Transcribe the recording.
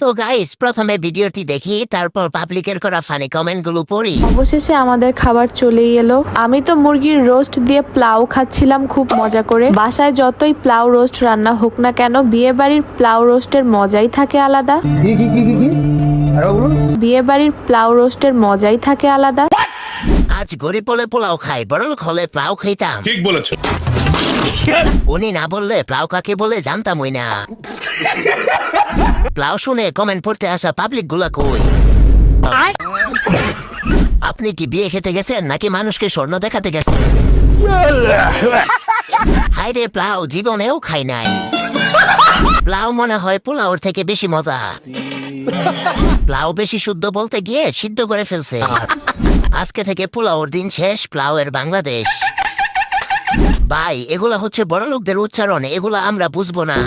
তো গাইস প্রথমে ভিডিওটি দেখি তারপর পাবলিকের করা ফানি কমেন্টগুলো পড়ি। অবশেষে আমাদের খাবার চলেই এলো। আমি তো মুরগির রোস্ট দিয়ে প্লাউ খাচ্ছিলাম খুব মজা করে। বাসায় যতই প্লাউ রোস্ট রান্না হোক না কেন বিয়ে বাড়ির প্লাউ রোস্টের মজাই থাকে আলাদা। কি কি কি কি কি? আরও বলুন। বিয়ে বাড়ির প্লাউ রোস্টের মজাই থাকে আলাদা। আজ গরিব বলে পোলাও খাই বড়লোক হলে প্লাউ খাইতাম। ঠিক বলেছ। উনি না বললে প্লাউ কাকে বলে জানতামই না। প্লাউ শুনে কমেন্ট পড়তে আসা পাবলিকগুলা কই? আপনি কি বিয়ে খেতে গেছেন নাকি মানুষকে স্বর্ণ দেখাতে গেছেন? হাই রে প্লাউ জীবনেও খাই নাই। প্লাউ মনে হয় পোলাওর থেকে বেশি মজা। প্লাউ বেশি শুদ্ধ বলতে গিয়ে সিদ্ধ করে ফেলছে। আজকে থেকে পোলাওর দিন শেষ প্লাউয়ের বাংলাদেশ। ভাই এগুলা হচ্ছে বড় লোকদের উচ্চারণ এগুলা আমরা বুঝব না।